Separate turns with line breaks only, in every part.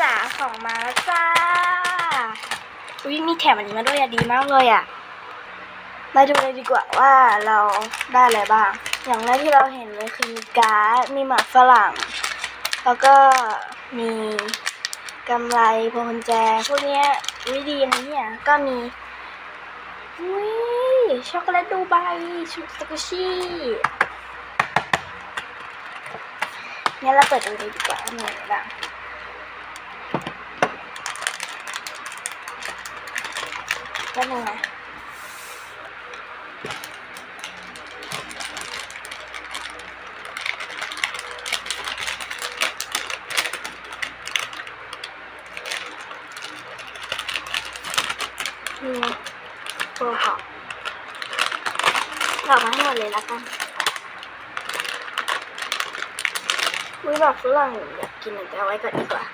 จ๋าของมาแล้วจ้า อุ้ยมีแถมอันนี้มาด้วยอะดีมากเลยอะมาดูเลยดีกว่าว่าเราได้อะไรบ้าง อย่างแรกที่เราเห็นเลยคือมีการ์ด มีหมากฝรั่ง แล้วก็มีกำไรพวงกุญแจ พวกนี้วิดีนะเนี่ย ก็มีอุ้ยช็อกโกแลตดูไบชุดสกุชี่งั้นเราเปิดดูเลยดีกว่าว่ามีอะไรบ้าง แป๊บนึงนะนี่โปรหอกเรามาให้หมดเลยล้วกันอุ้ยแบบฝรั่งอยากกินแต่เอาไว้ก่อนดีกว่า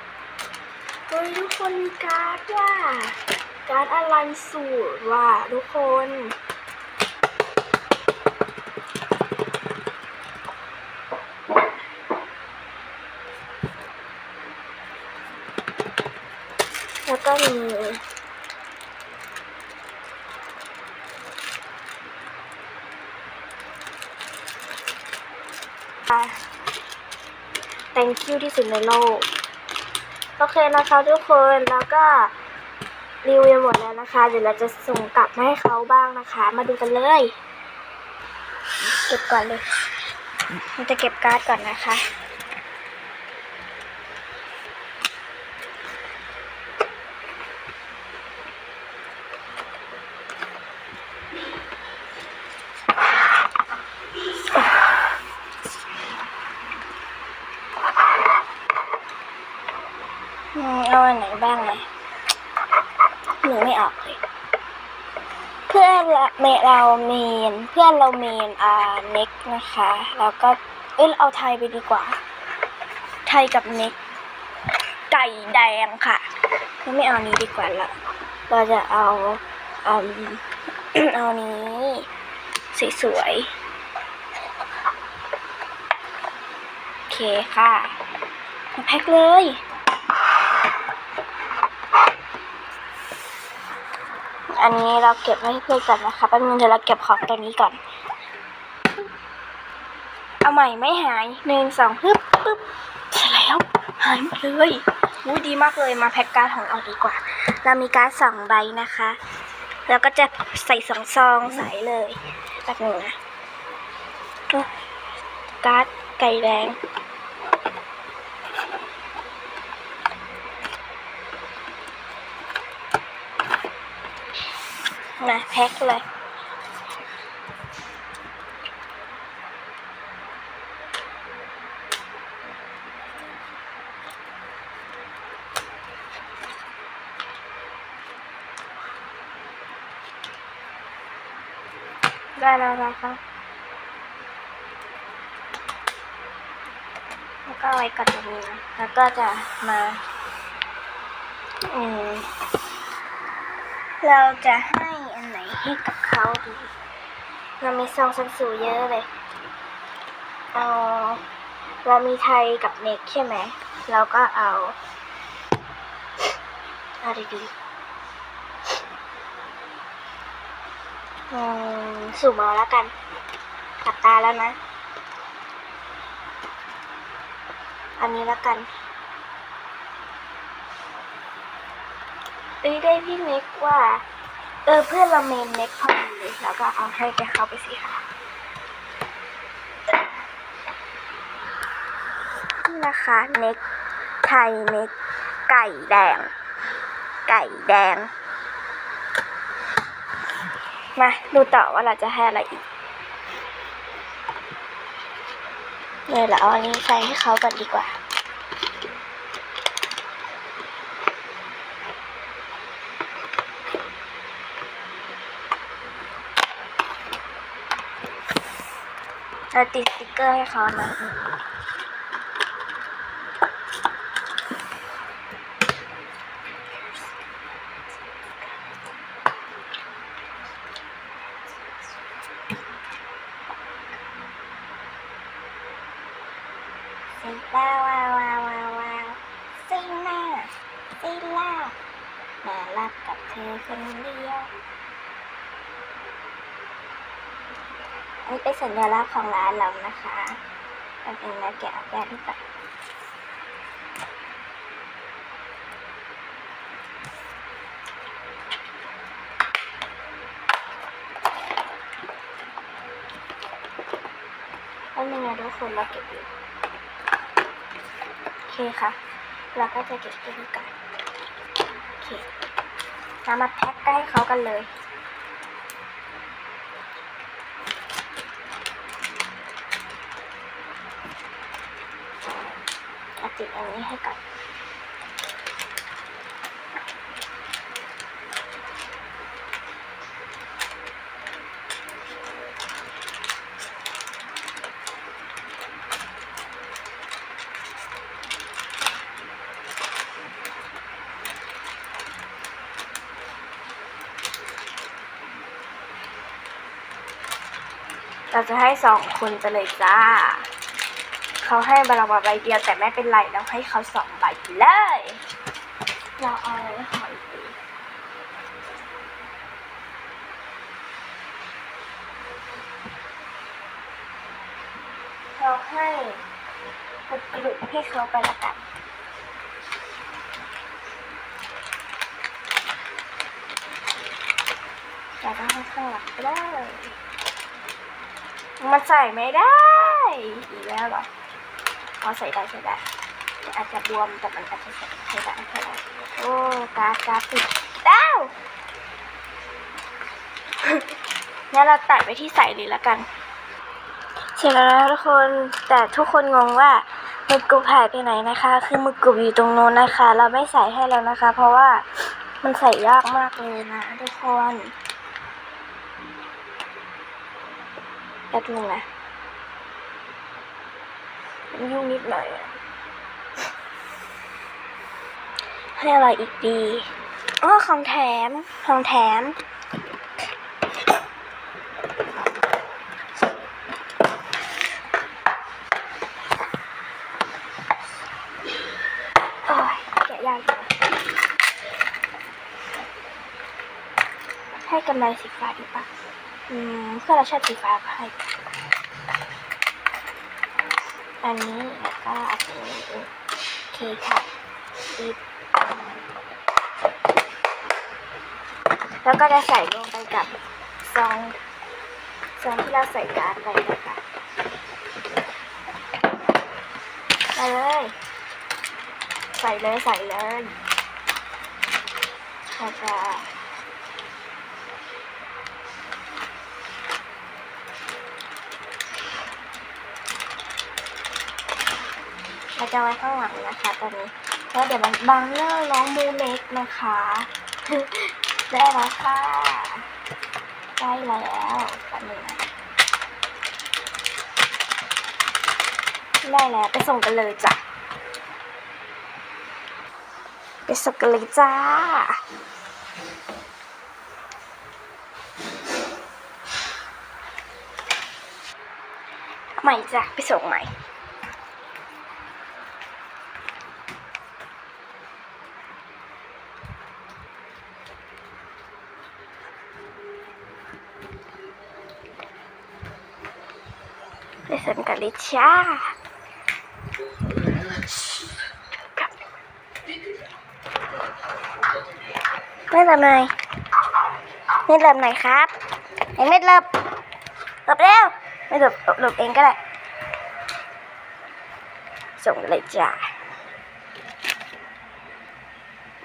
เฮ้ยทุกคนการ์ดว่ะ การอลันสูตรว่ะทุกคน แล้วก็มีอะ thank you ที่สุดในโลก โอเคนะคะทุกคนแล้วก็ รีวิวหมดแล้วนะคะ เดี๋ยวเราจะส่งกลับมาให้เขาบ้างนะคะ มาดูกันเลย เก็บก่อนเลยมันจะเก็บการ์ดก่อนนะคะ อืมเอาอันไหนบ้างเลย ไม่ออกเลย เพื่อนเมเราเมนเพื่อนเราเมนอ่าเน็กนะคะ แล้วก็เอ้ยเอาไทยไปดีกว่า ไทยกับเน็ก ไก่แดงค่ะก็ไม่เอานี้ดีกว่าละเราจะเอาเอืมเอานี้สวยๆโอเคค่ะมาแพ็คเลย อันนี้เราเก็บไว้ให้เพื่อนก่อนนะคะแป๊บนึงเดี๋ยวเราเก็บของตัวนี้ก่อน เอาใหม่ไม่หายหนึ่งสองปึ๊บปึ๊บเสร็จแล้วหายหมดเลยอุ้ยดีมากเลยมาแพ็คการ์ดของเราดีกว่า เรามีการ์ดสองใบนะคะ แล้วก็จะใส่สองซองใส่เลยแป๊บนึงนะอุ๊ยการ์ดไก่แดง มาแพ็คเลยได้แล้วนะคะแล้วก็ไว้ก่อนตรงนี้นะแล้วก็จะมาอืมเราจะให้ ให้กับเขาดีเรามีซองซันสูเยอะเลยเอาเรามีไทยกับเน็กใช่ไหม เราก็เอาเอาดีๆสุ่มเอาแล้วกันหลับตาแล้วนะ อันนี้แล้วกันเอ้ยได้พี่เน็กว่า เออเพื่อนเราเมนเน็กพอดีเลยแล้วก็เอาให้แกเข้าไปสิค่ะนี่นะคะเน็กไทยเน็กไก่แดง ไก่แดง มาดูต่อว่าเราจะให้อะไรอีกเนี่ยเราเอาอันนี้ใส่ให้เขาก่อนดีกว่า เราติดสติ๊กเกอร์ให้เขานะสิว้าวว้าวว้าวว้าวซีน่าซีล่าม่รับกับเธอคนเดียว นนี้เป็นสัญลักษณ์ของร้านเรานะคะเราเป็นนักแกะแกะที่ตัดแล้วนึงนะทุกคนเราเก็บอยู่โอเคค่ะ เราก็จะเก็บไปด้วยกันโอเคเรามาแพ็คใกล้เขากันเลย อาติดอันนี้ให้ก่อนเราจะให้สองคนไปเลยจ้า เขาให้ใบรางวัลใบเดียวแต่ไม่เป็นไรเราให้เขาสองใบเลย เราเอาอะไรหอีกดีเราให้กดกระดูกให้เขาไปละกันเราต้องให้ข้างหลังไปเลยมันใส่ไม่ได้ อีกแล้วเหรอ พอใส่ได้ใส่ได้อาจจะบวมแต่มันอาจจะใส่ได้ใส่ได้โอ้การดการดติดดาวงั้นเราตัดไปที่ใส่เลยละกัน เสร็จแล้วนะทุกคนแต่ทุกคนงงว่ามึกกรุบหายไปไหนนะคะ คือมึกกรุบอยู่ตรงโน้นนะคะ เราไม่ใส่ให้แล้วนะคะ เพราะว่ามันใส่ยากมากเลยนะ ทุกคนแป๊บนึงนะ ยุ่งนิดหน่อย ให้อะไรอีกดีอ๋อของแถม ของแถม โอ้ยแกะยากจังให้กำไรสีฟ้าดีปะอืมเพื่อเราชอบสีฟ้าก็ให้ อันนี้แล้วก็อันนี้โอเคค่ะปิดแล้วก็จะใส่ลงไปกับซองซองที่เราใส่การ์ดไปนะคะไปเลย ใส่เลยใส่เลยแล้วก็ เราจะไว้ข้างหลังนะคะตอนนี้ แล้วเดี๋ยวมันบังหน้าน้องมูเล็กนะคะ ได้แล้วค่ะได้แล้วกันเลยนะได้แล้วไปส่งกันเลยจ้ะ ไปส่งกันเลยจ้าใหม่จ้ะไปส่งใหม่ ไปส่งกันเลยจ้าไม่เริ่มไหนไม่เริ่มไหนครับไอ้ไม่เริ่มหลบเร็วไม่หลบหลบหลบเองก็ได้ส่งเลยจ้า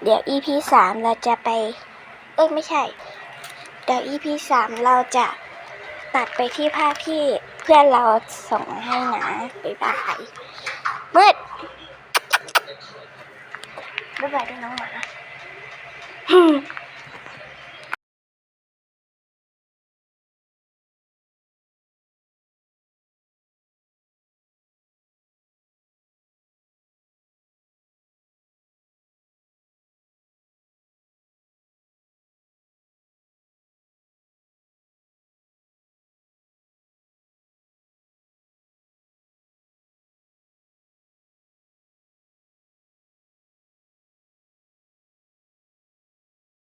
เดี๋ยว EP สามเราจะไป เอ้ยไม่ใช่ เดี๋ยว EP สามเราจะตัดไปที่ภาพที่ พื่อนเราส่งมาให้นะบ๊ายบายมืดบ๊ายบายด้วยน้องหมา